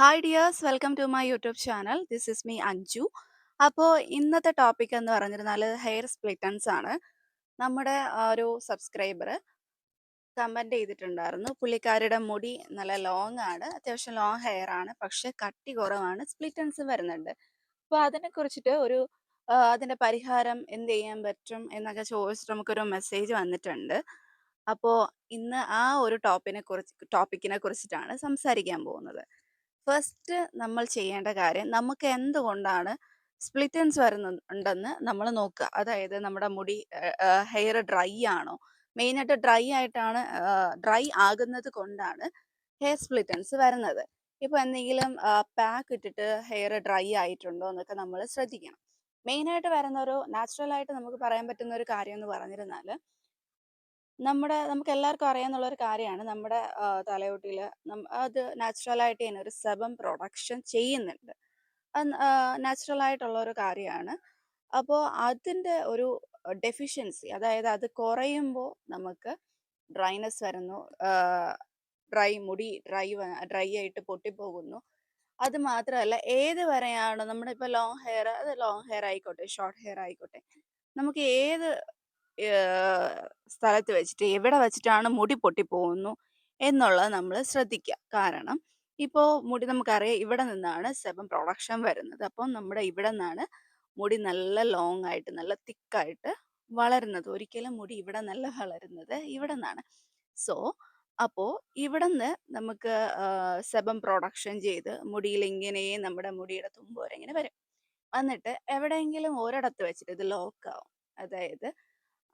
Hi dears welcome to my YouTube channel this is me Anju അപ്പോൾ ഇന്നത്തെ topic എന്ന് പറഞ്ഞിരുന്നാൽ hair split ends ആണ്. നമ്മുടെ ഒരു സബ്സ്ക്രൈബർ കമന്റ് ചെയ്തിട്ടുണ്ടായിരുന്നു. പുള്ളിക്കാരുടെ മുടി നല്ല ലോങ് ആണ് അത്യാവശ്യം ലോങ് ഹെയർ ആണ് പക്ഷെ കട്ടി കുറവാണ് സ്പ്ലിറ്റൻസ് വരുന്നുണ്ട്. അപ്പോൾ അതിനെ കുറിച്ചിട്ട് ഒരു അതിന്റെ പരിഹാരം എന്ത് ചെയ്യാൻ പറ്റും എന്നൊക്കെ ചോദിച്ചിട്ട് നമുക്കൊരു മെസ്സേജ് വന്നിട്ടുണ്ട്. അപ്പോൾ ഇന്ന് ആ ഒരു ടോപ്പിനെ കുറിച്ച് ടോപ്പിക്കിനെ കുറിച്ചിട്ടാണ് സംസാരിക്കാൻ പോകുന്നത്. ഫസ്റ്റ് നമ്മൾ ചെയ്യേണ്ട കാര്യം നമുക്ക് എന്തുകൊണ്ടാണ് സ്പ്ലിറ്റൻസ് വരുന്നുണ്ടെന്ന് നമ്മൾ നോക്കുക. അതായത് നമ്മുടെ മുടി ഹെയർ ഡ്രൈ ആണോ? മെയിനായിട്ട് ഡ്രൈ ആയിട്ടാണ് ഡ്രൈ ആകുന്നത് കൊണ്ടാണ് ഹെയർ സ്പ്ലിറ്റൻസ് വരുന്നത്. ഇപ്പൊ എന്തെങ്കിലും പാക്ക് ഇട്ടിട്ട് ഹെയർ ഡ്രൈ ആയിട്ടുണ്ടോ എന്നൊക്കെ നമ്മൾ ശ്രദ്ധിക്കണം. മെയിനായിട്ട് വരുന്ന ഒരു നാച്ചുറൽ ആയിട്ട് നമുക്ക് പറയാൻ പറ്റുന്ന ഒരു കാര്യം എന്ന് പറഞ്ഞിരുന്നാൽ നമ്മുടെ നമുക്ക് എല്ലാവർക്കും അറിയാന്നുള്ള ഒരു കാര്യമാണ് നമ്മുടെ തലയോട്ടിയിൽ അത് നാച്ചുറൽ ആയിട്ട് തന്നെ ഒരു സെബം പ്രൊഡക്ഷൻ ചെയ്യുന്നുണ്ട്. നാച്ചുറൽ ആയിട്ടുള്ള ഒരു കാര്യമാണ്. അപ്പോൾ അതിന്റെ ഒരു ഡെഫിഷ്യൻസി അതായത് അത് കുറയുമ്പോൾ നമുക്ക് ഡ്രൈനെസ് വരുന്നു. ഡ്രൈ മുടി ഡ്രൈ ഡ്രൈ ആയിട്ട് പൊട്ടിപ്പോകുന്നു. അത് മാത്രമല്ല ഏത് വരെയാണ് നമ്മുടെ ഇപ്പോൾ ലോങ് ഹെയർ അത് ലോങ് ഹെയർ ആയിക്കോട്ടെ ഷോർട്ട് ഹെയർ ആയിക്കോട്ടെ നമുക്ക് ഏത് സ്ഥലത്ത് വെച്ചിട്ട് എവിടെ വെച്ചിട്ടാണ് മുടി പൊട്ടിപ്പോകുന്നു എന്നുള്ളത് നമ്മൾ ശ്രദ്ധിക്കുക. കാരണം ഇപ്പോൾ മുടി നമുക്കറിയാം ഇവിടെ നിന്നാണ് സെബം പ്രൊഡക്ഷൻ വരുന്നത്. അപ്പം നമ്മുടെ ഇവിടെ നിന്നാണ് മുടി നല്ല ലോങ് ആയിട്ട് നല്ല തിക്കായിട്ട് വളരുന്നത്. ഒരിക്കലും മുടി ഇവിടെ നല്ല വളരുന്നത് ഇവിടെ നിന്നാണ്. സോ അപ്പോൾ ഇവിടെ നിന്ന് നമുക്ക് സെബം പ്രൊഡക്ഷൻ ചെയ്ത് മുടിയിൽ ഇങ്ങനെ നമ്മുടെ മുടിയുടെ തുമ്പ് വരെ ഇങ്ങനെ വരും. വന്നിട്ട് എവിടെയെങ്കിലും ഒരിടത്ത് വെച്ചിട്ട് ഇത് ലോക്ക് ആവും. അതായത്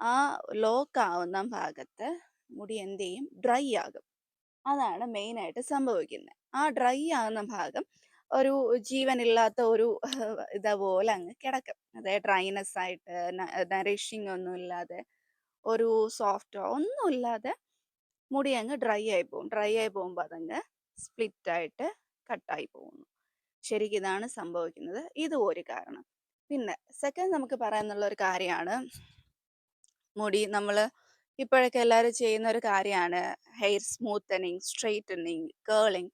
ആ ലോക്ക് ആവുന്ന ഭാഗത്ത് മുടി എന്ത് ചെയ്യും ഡ്രൈ ആകും. അതാണ് മെയിനായിട്ട് സംഭവിക്കുന്നത്. ആ ഡ്രൈ ആകുന്ന ഭാഗം ഒരു ജീവനില്ലാത്ത ഒരു ഇതുപോലെ അങ്ങ് കിടക്കും. അതായത് ഡ്രൈനെസ് ആയിട്ട് നറിഷിങ് ഒന്നും ഇല്ലാതെ ഒരു സോഫ്റ്റോ ഒന്നും ഇല്ലാതെ മുടി അങ്ങ് ഡ്രൈ ആയി പോകും. ഡ്രൈ ആയി പോകുമ്പോൾ അതങ്ങ് സ്പ്ലിറ്റ് ആയിട്ട് കട്ടായി പോകുന്നു. ശരിക്കും ഇതാണ് സംഭവിക്കുന്നത്. ഇത് ഒരു കാരണം. പിന്നെ സെക്കൻഡ് നമുക്ക് പറയാനുള്ള ഒരു കാര്യമാണ് മുടി നമ്മൾ ഇപ്പോഴൊക്കെ എല്ലാവരും ചെയ്യുന്ന ഒരു കാര്യമാണ് ഹെയർ സ്മൂത്തനിങ്, സ്ട്രെയിറ്റനിങ്, കേളിങ്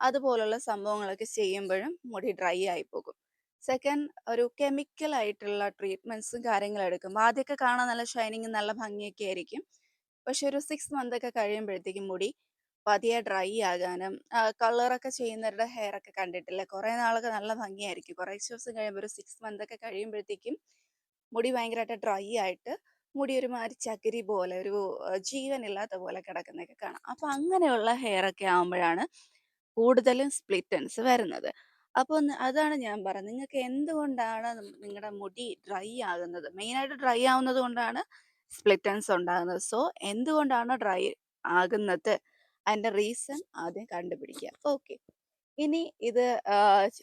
അതുപോലുള്ള സംഭവങ്ങളൊക്കെ ചെയ്യുമ്പോഴും മുടി ഡ്രൈ ആയി പോകും. സെക്കൻഡ് ഒരു കെമിക്കൽ ആയിട്ടുള്ള ട്രീറ്റ്മെന്റ്സും കാര്യങ്ങളും എടുക്കുമ്പോൾ ആദ്യമൊക്കെ കാണാൻ നല്ല ഷൈനിങ് നല്ല ഭംഗിയൊക്കെ ആയിരിക്കും. പക്ഷെ ഒരു സിക്സ് മന്ത് ഒക്കെ കഴിയുമ്പോഴത്തേക്കും മുടി പതിയെ ഡ്രൈ ആകാനും കളറൊക്കെ ചെയ്യുന്നവരുടെ ഹെയർ ഒക്കെ കണ്ടിട്ടില്ലേ കുറേ നാളൊക്കെ നല്ല ഭംഗിയായിരിക്കും കുറേ ദിവസം കഴിയുമ്പോൾ ഒരു സിക്സ് മന്ത് ഒക്കെ കഴിയുമ്പോഴത്തേക്കും മുടി ഭയങ്കരമായിട്ട് ഡ്രൈ ആയിട്ട് മുടി ഒരു മാതിരി ചകിരി പോലെ ഒരു ജീവനില്ലാത്ത പോലെ കിടക്കുന്നതൊക്കെ കാണാം. അപ്പൊ അങ്ങനെയുള്ള ഹെയർ ഒക്കെ ആവുമ്പോഴാണ് കൂടുതലും സ്പ്ലിറ്റൻസ് വരുന്നത്. അപ്പൊ അതാണ് ഞാൻ പറഞ്ഞത്. നിങ്ങൾക്ക് എന്തുകൊണ്ടാണ് നിങ്ങളുടെ മുടി ഡ്രൈ ആകുന്നത്? മെയിനായിട്ട് ഡ്രൈ ആവുന്നത് കൊണ്ടാണ് സ്പ്ലിറ്റൻസ് ഉണ്ടാകുന്നത്. സോ എന്തുകൊണ്ടാണ് ഡ്രൈ ആകുന്നത്? അതിന്റെ റീസൺ ആദ്യം കണ്ടുപിടിക്കുക. ഓക്കെ. ഇനി ഇത്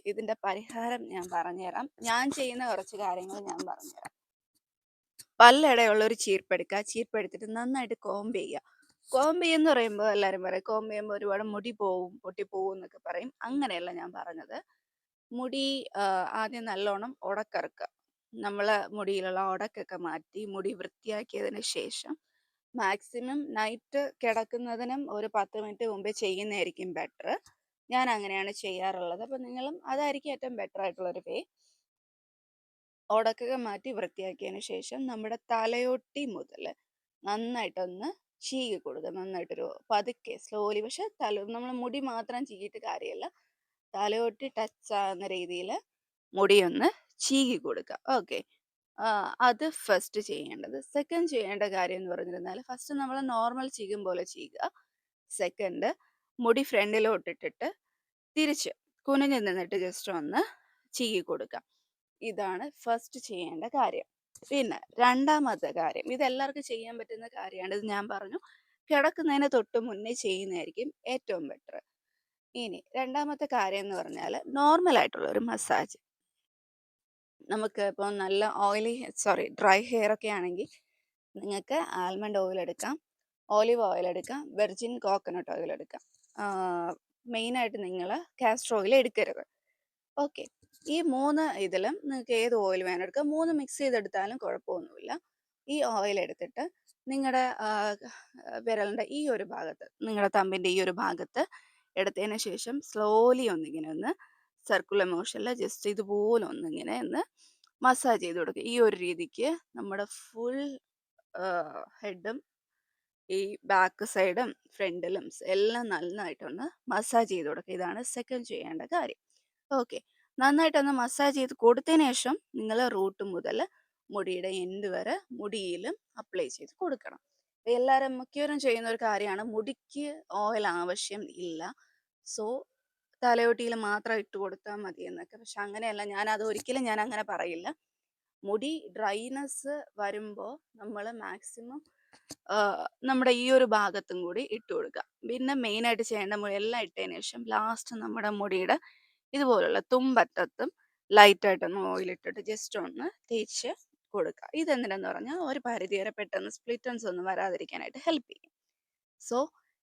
ഇതിന്റെ പരിഹാരം ഞാൻ പറഞ്ഞുതരാം. ഞാൻ ചെയ്യുന്ന കുറച്ച് കാര്യങ്ങൾ ഞാൻ പറഞ്ഞുതരാം. പല്ലിടയുള്ള ഒരു ചീർപ്പെടുക്കുക. ചീർപ്പെടുത്തിട്ട് നന്നായിട്ട് കോംബ് ചെയ്യുക. കോംബ് ചെയ്യുന്ന പറയുമ്പോൾ എല്ലാവരും പറയും കോംബ് ചെയ്യുമ്പോൾ ഒരുപാട് മുടി പോവും, പൊട്ടിപ്പോവും എന്നൊക്കെ പറയും. അങ്ങനെയല്ല ഞാൻ പറഞ്ഞത്. മുടി ആദ്യം നല്ലോണം ഉടക്കിറക്കുക നമ്മളെ മുടിയിലുള്ള ഉടക്കൊക്കെ മാറ്റി മുടി വൃത്തിയാക്കിയതിന് ശേഷം മാക്സിമം നൈറ്റ് കിടക്കുന്നതിനും ഒരു 10 മിനിറ്റ് മുമ്പേ ചെയ്യുന്നതായിരിക്കും ബെറ്റർ. ഞാൻ അങ്ങനെയാണ് ചെയ്യാറുള്ളത്. അപ്പം നിങ്ങളും അതായിരിക്കും ഏറ്റവും ബെറ്റർ ആയിട്ടുള്ള ഒരു വേ. ഉടക്കൊക്കെ മാറ്റി വൃത്തിയാക്കിയതിന് ശേഷം നമ്മുടെ തലയൊട്ടി മുതൽ നന്നായിട്ടൊന്ന് ചീകി കൊടുക്കുക. നന്നായിട്ടൊരു പതുക്കെ സ്ലോലി പക്ഷെ തല നമ്മൾ മുടി മാത്രം ചീകിയിട്ട് കാര്യമല്ല തലയൊട്ടി ടച്ച് ആകുന്ന രീതിയിൽ മുടിയൊന്ന് ചീകി കൊടുക്കുക. ഓക്കെ. അത് ഫസ്റ്റ് ചെയ്യേണ്ടത്. സെക്കൻഡ് ചെയ്യേണ്ട കാര്യം എന്ന് പറഞ്ഞിരുന്നാൽ ഫസ്റ്റ് നമ്മൾ നോർമൽ ചീകും പോലെ ചീകുക. സെക്കൻഡ് മുടി ഫ്രണ്ടിലോട്ടിട്ടിട്ട് തിരിച്ച് കുനിഞ്ഞ് നിന്നിട്ട് ജസ്റ്റ് ഒന്ന് ചീകി കൊടുക്കുക. ഇതാണ് ഫസ്റ്റ് ചെയ്യേണ്ട കാര്യം. പിന്നെ രണ്ടാമത്തെ കാര്യം ഇത് എല്ലാവർക്കും ചെയ്യാൻ പറ്റുന്ന കാര്യമാണ്. ഇത് ഞാൻ പറഞ്ഞു കിടക്കുന്നതിന് തൊട്ട് മുന്നേ ചെയ്യുന്നതായിരിക്കും ഏറ്റവും ബെറ്റർ. ഇനി രണ്ടാമത്തെ കാര്യം എന്ന് പറഞ്ഞാൽ നോർമൽ ആയിട്ടുള്ള ഒരു മസാജ്. നമുക്ക് ഇപ്പോൾ നല്ല ഓയിലി സോറി ഡ്രൈ ഹെയർ ഒക്കെ ആണെങ്കിൽ നിങ്ങൾക്ക് ആൽമണ്ട് ഓയിൽ എടുക്കാം, ഓലിവ് ഓയിൽ എടുക്കാം, വെർജിൻ കോക്കനട്ട് ഓയിൽ എടുക്കാം. മെയിനായിട്ട് നിങ്ങൾ കാസ്റ്റർ ഓയിൽ എടുക്കരുത്. ഓക്കെ. ഈ മൂന്ന് ഇതിലും നിങ്ങൾക്ക് ഏത് ഓയിൽ വേണം എടുക്കാം. മൂന്ന് മിക്സ് ചെയ്തെടുത്താലും കുഴപ്പമൊന്നുമില്ല. ഈ ഓയിൽ എടുത്തിട്ട് നിങ്ങളുടെ വിരലിന്റെ ഈ ഒരു ഭാഗത്ത് നിങ്ങളുടെ തമ്പിന്റെ ഈ ഒരു ഭാഗത്ത് എടുത്തതിന് ശേഷം സ്ലോലി ഒന്നിങ്ങനെ ഒന്ന് സർക്കുലർ മോഷനിൽ ജസ്റ്റ് ഇതുപോലെ ഒന്നിങ്ങനെ ഒന്ന് മസാജ് ചെയ്ത് കൊടുക്കുക ഈ ഒരു രീതിക്ക് നമ്മുടെ ഫുൾ ഹെഡും ഈ ബാക്ക് സൈഡും ഫ്രണ്ടിലും എല്ലാം നന്നായിട്ടൊന്ന് മസാജ് ചെയ്ത് കൊടുക്കുക ഇതാണ് സെക്കൻഡ് ചെയ്യേണ്ട കാര്യം ഓക്കെ നന്നായിട്ടൊന്ന് മസാജ് ചെയ്ത് കൊടുത്തതിന് ശേഷം നിങ്ങൾ റൂട്ട് മുതൽ മുടിയുടെ എൻഡ് വരെ മുടിയിലും അപ്ലൈ ചെയ്ത് കൊടുക്കണം. എല്ലാവരും മിക്കവരും ചെയ്യുന്ന ഒരു കാര്യമാണ് മുടിക്ക് ഓയിൽ ആവശ്യം ഇല്ല. സോ തലയോട്ടിയിൽ മാത്രം ഇട്ട് കൊടുത്താൽ മതി എന്നൊക്കെ. പക്ഷെ അങ്ങനെയല്ല ഞാൻ അത് ഒരിക്കലും ഞാൻ അങ്ങനെ പറയില്ല. മുടി ഡ്രൈനെസ് വരുമ്പോൾ നമ്മൾ മാക്സിമം നമ്മുടെ ഈ ഒരു ഭാഗത്തും കൂടി ഇട്ട് കൊടുക്കുക. പിന്നെ മെയിനായിട്ട് ചെയ്യേണ്ട മുടി എല്ലാം ഇട്ടതിന് ശേഷം ലാസ്റ്റ് നമ്മുടെ മുടിയുടെ ഇതുപോലുള്ള തുമ്പറ്റത്തും ലൈറ്റായിട്ടൊന്ന് ഓയിലിട്ടിട്ട് ജസ്റ്റ് ഒന്ന് തേച്ച് കൊടുക്കുക. ഇതെന്തിനെന്ന് പറഞ്ഞാൽ ഒരു പരിധി വരെ പെട്ടെന്ന് സ്പ്ലിറ്റൻസ് ഒന്നും വരാതിരിക്കാനായിട്ട് ഹെൽപ്പ് ചെയ്യും. സോ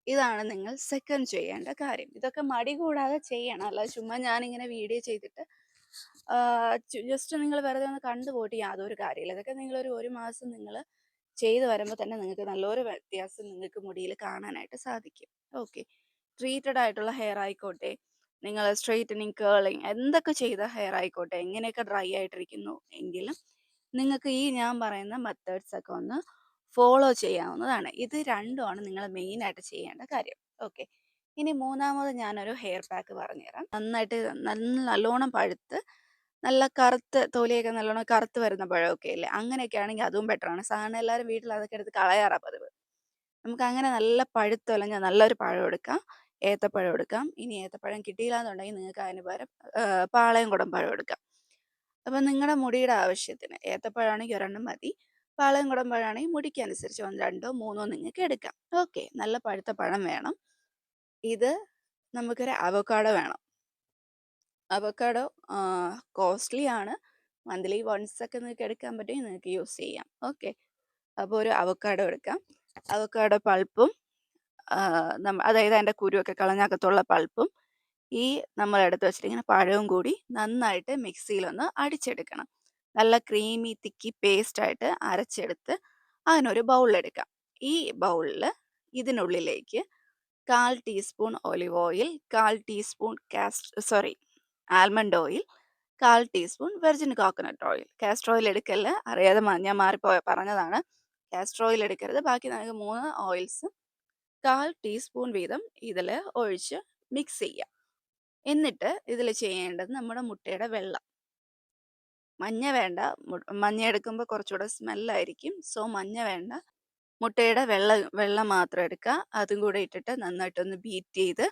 ഇതാണ് നിങ്ങൾ സെക്കൻഡ് ചെയ്യേണ്ട കാര്യം. ഇതൊക്കെ മടി കൂടാതെ ചെയ്യണം. അല്ല ചുമ്മാ ഞാനിങ്ങനെ വീഡിയോ ചെയ്തിട്ട് ജസ്റ്റ് നിങ്ങൾ വെറുതെ ഒന്ന് കണ്ടുപോയിട്ട് യാതൊരു കാര്യമില്ല. ഇതൊക്കെ നിങ്ങളൊരു ഒരു മാസം നിങ്ങൾ ചെയ്തു വരുമ്പോൾ തന്നെ നിങ്ങൾക്ക് നല്ലൊരു വ്യത്യാസം നിങ്ങൾക്ക് മുടിയിൽ കാണാനായിട്ട് സാധിക്കും. ഓക്കെ. ട്രീറ്റഡ് ആയിട്ടുള്ള ഹെയർ ആയിക്കോട്ടെ. നിങ്ങൾ സ്ട്രെയിറ്റനിങ് കേളിങ് എന്തൊക്കെ ചെയ്ത ഹെയർ ആയിക്കോട്ടെ എങ്ങനെയൊക്കെ ഡ്രൈ ആയിട്ടിരിക്കുന്നു എങ്കിലും നിങ്ങൾക്ക് ഈ ഞാൻ പറയുന്ന മെത്തേഡ്സ് ഒക്കെ ഒന്ന് ഫോളോ ചെയ്യാവുന്നതാണ്. ഇത് രണ്ടുമാണ് നിങ്ങൾ മെയിൻ ആയിട്ട് ചെയ്യേണ്ട കാര്യം. ഓക്കെ ഇനി മൂന്നാമത് ഞാനൊരു ഹെയർ പാക്ക് പറഞ്ഞുതരാം. നന്നായിട്ട് നല്ല നല്ലോണം പഴുത്ത് നല്ല കറുത്ത് തൊലിയൊക്കെ നല്ലോണം കറുത്ത് വരുന്ന പഴമൊക്കെ ഇല്ലേ? അങ്ങനെയൊക്കെ ആണെങ്കിൽ അതും ബെറ്ററാണ് സാധാരണ എല്ലാവരും വീട്ടിൽ അതൊക്കെ എടുത്ത് കളയാറാ പതിവ്. നമുക്ക് അങ്ങനെ നല്ല പഴുത്തൊലഞ്ഞ നല്ലൊരു പഴം എടുക്കാം. ഏത്തപ്പഴം എടുക്കാം. ഇനി ഏത്തപ്പഴം കിട്ടിയില്ല എന്നുണ്ടെങ്കിൽ നിങ്ങൾക്ക് അതിന് പകരം പാളയം കുടം പഴം എടുക്കാം. അപ്പം നിങ്ങളുടെ മുടിയുടെ ആവശ്യത്തിന് ഏത്തപ്പഴമാണെങ്കിൽ ഒരെണ്ണം മതി. പാളയം കുടം പഴമാണെങ്കിൽ മുടിക്കനുസരിച്ച് ഒന്ന് രണ്ടോ മൂന്നോ നിങ്ങൾക്ക് എടുക്കാം. ഓക്കെ. നല്ല പഴുത്ത പഴം വേണം. ഇത് നമുക്കൊരു അവക്കാടോ വേണം. അവക്കാഡോ കോസ്റ്റ്ലി ആണ്. മന്ത്ലി വൺസ് ഒക്കെ നിങ്ങൾക്ക് എടുക്കാൻ പറ്റുമെങ്കിൽ നിങ്ങൾക്ക് യൂസ് ചെയ്യാം. ഓക്കെ. അപ്പോൾ ഒരു അവക്കാഡോ എടുക്കാം. അവക്കാഡോ പൾപ്പും അതായത് അതിന്റെ കുരുവൊക്കെ കളഞ്ഞകത്തുള്ള പൾപ്പും ഈ നമ്മൾ എടുത്ത് വെച്ചിരിക്കുന്ന പഴവും കൂടി നന്നായിട്ട് മിക്സിയിലൊന്ന് അടിച്ചെടുക്കണം. നല്ല ക്രീമി തിക്കി പേസ്റ്റായിട്ട് അരച്ചെടുത്ത് അതിനൊരു ബൗളിലെടുക്കാം. ഈ ബൗളിൽ ഇതിനുള്ളിലേക്ക് കാൽ ടീസ്പൂൺ ഒലിവ് ഓയിൽ കാൽ teaspoon cast sorry almond oil കാൽ teaspoon virgin coconut oil. Castor oil എടുക്കൽ അറിയാതെ ഞാൻ മാറിപ്പോയ പറഞ്ഞതാണ്. കാസ്റ്റർ ഓയിൽ എടുക്കരുത്. ബാക്കി നമുക്ക് മൂന്ന് ഓയിൽസ് കാൽ ടീസ്പൂൺ വീതം ഇതിൽ ഒഴിച്ച് മിക്സ് ചെയ്യാം. എന്നിട്ട് ഇതിൽ ചെയ്യേണ്ടത് നമ്മുടെ മുട്ടയുടെ വെള്ളം. മഞ്ഞ വേണ്ട മഞ്ഞ എടുക്കുമ്പോൾ കുറച്ചുകൂടെ സ്മെല്ലായിരിക്കും സോ മഞ്ഞ വേണ്ട. മുട്ടയുടെ വെള്ള വെള്ളം മാത്രം എടുക്കുക. അതും കൂടെ ഇട്ടിട്ട് നന്നായിട്ടൊന്ന് ബീറ്റ് ചെയ്ത്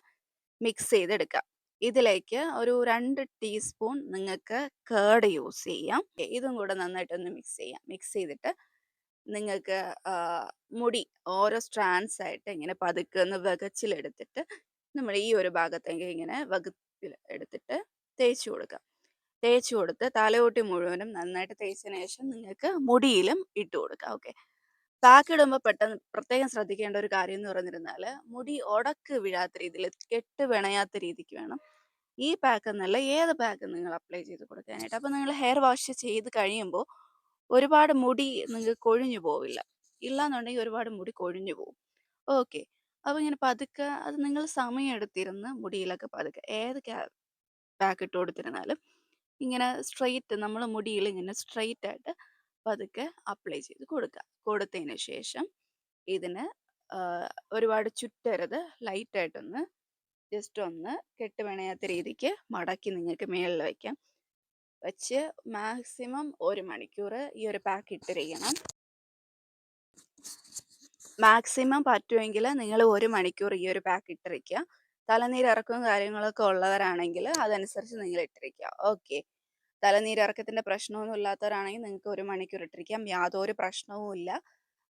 മിക്സ് ചെയ്തെടുക്കുക. ഇതിലേക്ക് ഒരു രണ്ട് ടീസ്പൂൺ നിങ്ങൾക്ക് കേർഡ് യൂസ് ചെയ്യാം. ഇതും കൂടെ നന്നായിട്ടൊന്ന് മിക്സ് ചെയ്യാം. മിക്സ് ചെയ്തിട്ട് നിങ്ങൾക്ക് മുടി ഓരോ സ്ട്രാൻഡ്സ് ആയിട്ട് ഇങ്ങനെ പതുക്കെ ഒന്ന് വകച്ചിലെടുത്തിട്ട് നമ്മൾ ഈ ഒരു ഭാഗത്തേക്ക് ഇങ്ങനെ വകുപ്പിൽ എടുത്തിട്ട് തേച്ച് കൊടുക്കാം. തേച്ച് കൊടുത്ത് തലയോട്ടി മുഴുവനും നന്നായിട്ട് തേച്ചതിന് ശേഷം നിങ്ങൾക്ക് മുടിയിലും ഇട്ട് കൊടുക്കാം. ഓക്കെ. പാക്ക് ഇടുമ്പോൾ പെട്ടെന്ന് പ്രത്യേകം ശ്രദ്ധിക്കേണ്ട ഒരു കാര്യം എന്ന് പറഞ്ഞിരുന്നാൽ മുടി ഉടക്ക് വീഴാത്ത രീതിയിൽ കെട്ട് വിണയാത്ത രീതിക്ക് വേണം ഈ പാക്ക് എന്നല്ല ഏത് പാക്ക് നിങ്ങൾ അപ്ലൈ ചെയ്ത് കൊടുക്കാനായിട്ട്. അപ്പോൾ നിങ്ങൾ ഹെയർ വാഷ് ചെയ്ത് കഴിയുമ്പോൾ ഒരുപാട് മുടി നിങ്ങൾക്ക് കൊഴിഞ്ഞു പോവില്ല. ഇല്ലാന്നുണ്ടെങ്കിൽ ഒരുപാട് മുടി കൊഴിഞ്ഞു പോവും. ഓക്കെ. അപ്പോൾ ഇങ്ങനെ പതുക്കെ അത് നിങ്ങൾ സമയം എടുത്തിരുന്ന് മുടിയിലൊക്കെ പതുക്കെ ഏത് പാക്ക് ഇട്ട് കൊടുത്തിരുന്നാലും ഇങ്ങനെ സ്ട്രെയിറ്റ് നമ്മൾ മുടിയിൽ ഇങ്ങനെ സ്ട്രെയിറ്റ് ആയിട്ട് പതുക്കെ അപ്ലൈ ചെയ്ത് കൊടുക്കുക. കൊടുത്തതിന് ശേഷം ഇതിന് ഒരുപാട് ചുറ്റരുത് ലൈറ്റായിട്ടൊന്ന് ജസ്റ്റ് ഒന്ന് കെട്ട് പിണയാത്ത രീതിക്ക് മടക്കി നിങ്ങൾക്ക് മേളിൽ വയ്ക്കാം വെച്ച് മാക്സിമം ഒരു മണിക്കൂർ ഈ ഒരു പാക്ക് ഇട്ടിരിക്കണം. മാക്സിമം പറ്റുമെങ്കിൽ നിങ്ങൾ ഒരു മണിക്കൂർ ഈ ഒരു പാക്ക് ഇട്ടിരിക്കുക. തലനീരിറക്കവും കാര്യങ്ങളൊക്കെ ഉള്ളവരാണെങ്കിൽ അതനുസരിച്ച് നിങ്ങൾ ഇട്ടിരിക്കുക. ഓക്കെ. തലനീരിറക്കത്തിന്റെ പ്രശ്നമൊന്നും ഇല്ലാത്തവരാണെങ്കിൽ നിങ്ങൾക്ക് ഒരു മണിക്കൂർ ഇട്ടിരിക്കാം. യാതൊരു പ്രശ്നവും ഇല്ല.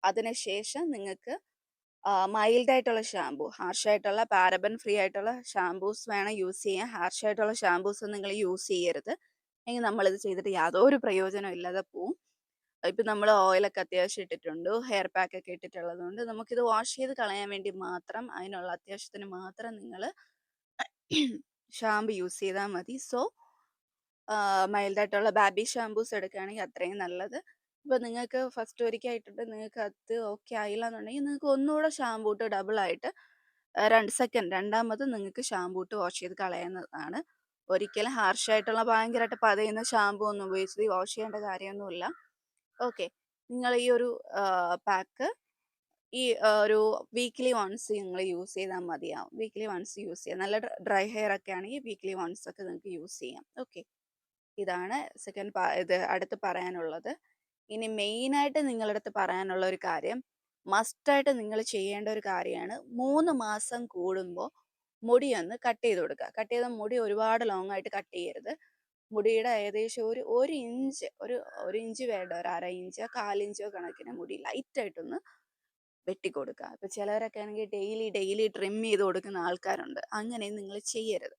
അതിനുശേഷം നിങ്ങൾക്ക് മൈൽഡ് ആയിട്ടുള്ള ഷാമ്പു ഹാർഷ് ആയിട്ടുള്ള പാരബൻ ഫ്രീ ആയിട്ടുള്ള ഷാമ്പൂസ് വേണം യൂസ് ചെയ്യാൻ. ഹാർഷായിട്ടുള്ള ഷാമ്പൂസ് നിങ്ങൾ യൂസ് ചെയ്യരുത്. എങ്കിൽ നമ്മളിത് ചെയ്തിട്ട് യാതൊരു പ്രയോജനം ഇല്ലാതെ പോവും. ഇപ്പം നമ്മൾ ഓയിലൊക്കെ അത്യാവശ്യം ഇട്ടിട്ടുണ്ട് ഹെയർ പാക്ക് ഒക്കെ ഇട്ടിട്ടുള്ളത് കൊണ്ട് നമുക്കിത് വാഷ് ചെയ്ത് കളയാൻ വേണ്ടി മാത്രം അതിനുള്ള അത്യാവശ്യത്തിന് മാത്രം നിങ്ങൾ ഷാമ്പു യൂസ് ചെയ്താൽ മതി. സോ മൈൽഡായിട്ടുള്ള ബാബി ഷാമ്പൂസ് എടുക്കുകയാണെങ്കിൽ അത്രയും നല്ലത്. ഇപ്പം നിങ്ങൾക്ക് ഫസ്റ്റ് ഒരിക്കൽ ഇട്ടിട്ട് നിങ്ങൾക്ക് അത് ഓക്കെ ആയില്ല എന്നുണ്ടെങ്കിൽ നിങ്ങൾക്ക് ഒന്നുകൂടെ ഷാമ്പൂട്ട് ഡബിളായിട്ട് രണ്ട് ആയിട്ട് 2 സെക്കൻഡ് രണ്ടാമത് നിങ്ങൾക്ക് ഷാമ്പൂട്ട് വാഷ് ചെയ്ത് കളയാവുന്നതാണ്. ഒരിക്കലും ഹാർഷായിട്ടുള്ള ഭയങ്കരമായിട്ട് പതയുന്ന ഷാമ്പൂ ഒന്നും ഉപയോഗിച്ച് വാഷ് ചെയ്യേണ്ട കാര്യമൊന്നുമില്ല. ഓക്കെ. നിങ്ങൾ ഈ ഒരു പാക്ക് ഈ ഒരു വീക്ക്ലി വൺസ് നിങ്ങൾ യൂസ് ചെയ്താൽ മതിയാവും. വീക്ക്ലി വൺസ് യൂസ് ചെയ്യാം. നല്ല ഡ്രൈ ഹെയർ ഒക്കെ ആണെങ്കിൽ വീക്ക്ലി വൺസ് ഒക്കെ നിങ്ങൾക്ക് യൂസ് ചെയ്യാം. ഓക്കെ. ഇതാണ് സെക്കൻഡ് ഇത് അടുത്ത് പറയാനുള്ളത്. ഇനി മെയിനായിട്ട് നിങ്ങളുടെ അടുത്ത് പറയാനുള്ള ഒരു കാര്യം മസ്റ്റായിട്ട് നിങ്ങൾ ചെയ്യേണ്ട ഒരു കാര്യമാണ് മൂന്ന് മാസം കൂടുമ്പോൾ മുടി ഒന്ന് കട്ട് ചെയ്ത് കൊടുക്കുക. കട്ട് ചെയ്ത മുടി ഒരുപാട് ലോങ് ആയിട്ട് കട്ട് ചെയ്യരുത്. മുടിയുടെ ഏകദേശം ഒരു ഒരു ഇഞ്ച് ഒരു ഒരു ഇഞ്ച് വേണ്ട ഒരു 1/2 ഇഞ്ചോ 1/4 ഇഞ്ചോ കണക്കിന് മുടി ലൈറ്റായിട്ടൊന്ന് വെട്ടിക്കൊടുക്കുക. ഇപ്പൊ ചിലവരൊക്കെ ആണെങ്കിൽ ഡെയിലി ഡെയിലി ട്രിം ചെയ്ത് കൊടുക്കുന്ന ആൾക്കാരുണ്ട്. അങ്ങനെ നിങ്ങൾ ചെയ്യരുത്.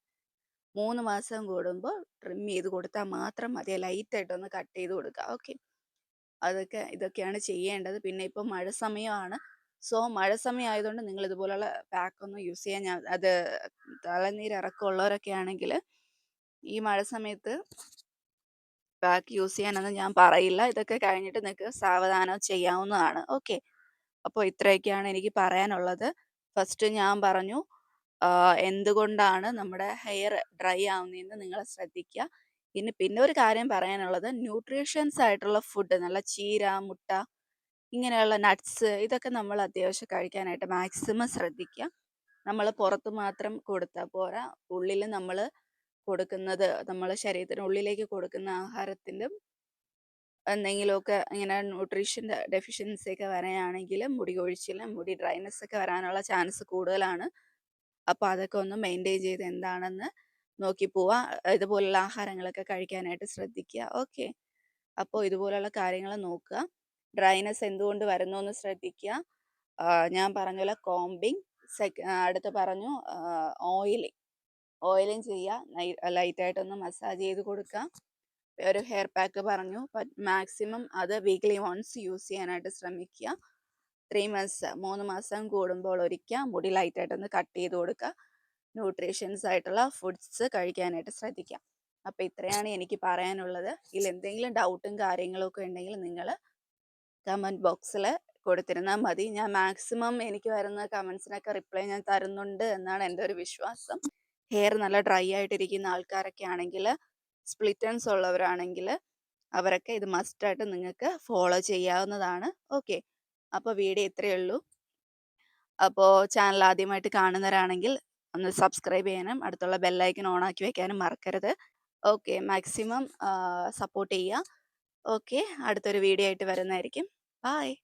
മൂന്ന് മാസം കൂടുമ്പോൾ ട്രിം ചെയ്ത് കൊടുത്താൽ മാത്രം മതി. ലൈറ്റായിട്ടൊന്ന് കട്ട് ചെയ്ത് കൊടുക്കുക. ഓക്കെ. അതൊക്കെ ഇതൊക്കെയാണ് ചെയ്യേണ്ടത്. പിന്നെ ഇപ്പൊ മഴ സമയമാണ്. സോ മഴ സമയം ആയതുകൊണ്ട് നിങ്ങൾ ഇതുപോലുള്ള പാക്ക് ഒന്നും യൂസ് ചെയ്യാൻ ഞാൻ അത് തലനീര് ഇറക്കമുള്ളവരൊക്കെ ആണെങ്കിൽ ഈ മഴ സമയത്ത് പാക്ക് യൂസ് ചെയ്യാനൊന്നും ഞാൻ പറയില്ല. ഇതൊക്കെ കഴിഞ്ഞിട്ട് നിങ്ങൾക്ക് സാവധാനം ചെയ്യാവുന്നതാണ്. ഓക്കെ. അപ്പോൾ ഇത്രയൊക്കെയാണ് എനിക്ക് പറയാനുള്ളത്. ഫസ്റ്റ് ഞാൻ പറഞ്ഞു എന്തുകൊണ്ടാണ് നമ്മുടെ ഹെയർ ഡ്രൈ ആവുന്നതെന്ന് നിങ്ങൾ ശ്രദ്ധിക്കുക. ഇനി പിന്നെ ഒരു കാര്യം പറയാനുള്ളത് ന്യൂട്രീഷ്യൻസ് ആയിട്ടുള്ള ഫുഡ് നല്ല ചീര, മുട്ട ഇങ്ങനെയുള്ള നട്ട്സ് ഇതൊക്കെ നമ്മൾ അത്യാവശ്യം കഴിക്കാനായിട്ട് മാക്സിമം ശ്രദ്ധിക്കുക. നമ്മൾ പുറത്ത് മാത്രം കൊടുത്താൽ പോരാ. ഉള്ളിൽ നമ്മൾ കൊടുക്കുന്നത് നമ്മളെ ശരീരത്തിന് ഉള്ളിലേക്ക് കൊടുക്കുന്ന ആഹാരത്തിലും എന്തെങ്കിലുമൊക്കെ ഇങ്ങനെ ന്യൂട്രീഷന്റെ ഡെഫിഷ്യൻസി ഒക്കെ വരാണെങ്കിൽ മുടി കൊഴിച്ചിലും മുടി ഡ്രൈനെസ് ഒക്കെ വരാനുള്ള ചാൻസ് കൂടുതലാണ്. അപ്പോൾ അതൊക്കെ ഒന്ന് മെയിന്റെയിൻ ചെയ്ത് എന്താണെന്ന് നോക്കി പോവാ ഇതുപോലുള്ള ആഹാരങ്ങളൊക്കെ കഴിക്കാനായിട്ട് ശ്രദ്ധിക്കുക. ഓക്കെ. അപ്പോൾ ഇതുപോലുള്ള കാര്യങ്ങൾ നോക്കുക. ഡ്രൈനെസ് എന്തുകൊണ്ട് വരുന്നു എന്ന് ശ്രദ്ധിക്കുക. ഞാൻ പറഞ്ഞ പോലെ സെക് അടുത്ത് പറഞ്ഞു ഓയിലിങ് ഓയിലിങ് ചെയ്യുക. ലൈറ്റായിട്ടൊന്ന് മസാജ് ചെയ്ത് കൊടുക്കുക. ഒരു ഹെയർ പാക്ക് പറഞ്ഞു. മാക്സിമം അത് വീക്ക്ലി വൺസ് യൂസ് ചെയ്യാനായിട്ട് ശ്രമിക്കുക. ത്രീ മന്ത്സ് മൂന്ന് മാസം കൂടുമ്പോൾ ഒരിക്കൽ മുടി ലൈറ്റായിട്ടൊന്ന് കട്ട് ചെയ്ത് കൊടുക്കുക. ന്യൂട്രീഷ്യൻസ് ആയിട്ടുള്ള ഫുഡ്സ് കഴിക്കാനായിട്ട് ശ്രദ്ധിക്കുക. അപ്പോൾ ഇത്രയാണ് എനിക്ക് പറയാനുള്ളത്. ഇതിൽ എന്തെങ്കിലും ഡൗട്ടും കാര്യങ്ങളൊക്കെ ഉണ്ടെങ്കിൽ നിങ്ങൾ കമന്റ് ബോക്സിൽ കൊടുത്തിരുന്നാൽ മതി. ഞാൻ മാക്സിമം എനിക്ക് വരുന്ന കമൻസിനൊക്കെ റിപ്ലൈ ഞാൻ തരുന്നുണ്ട് എന്നാണ് എന്റെ ഒരു വിശ്വാസം. ഹെയർ നല്ല ഡ്രൈ ആയിട്ടിരിക്കുന്ന ആൾക്കാരൊക്കെ ആണെങ്കിൽ സ്പ്ലിറ്റൻസ് ഉള്ളവരാണെങ്കിൽ അവരൊക്കെ ഇത് മസ്റ്റായിട്ട് നിങ്ങൾക്ക് ഫോളോ ചെയ്യാവുന്നതാണ്. ഓക്കെ. അപ്പോൾ വീഡിയോ ഇത്രയേ ഉള്ളൂ. അപ്പോൾ ചാനൽ ആദ്യമായിട്ട് കാണുന്നവരാണെങ്കിൽ ഒന്ന് സബ്സ്ക്രൈബ് ചെയ്യാനും അടുത്തുള്ള ബെല്ലൈക്കൻ ഓൺ ആക്കി വെക്കാനും മറക്കരുത്. ഓക്കെ. മാക്സിമം സപ്പോർട്ട് ചെയ്യുക. ഓക്കെ. അടുത്തൊരു വീഡിയോ ആയിട്ട് വരുന്നതായിരിക്കും. Bye.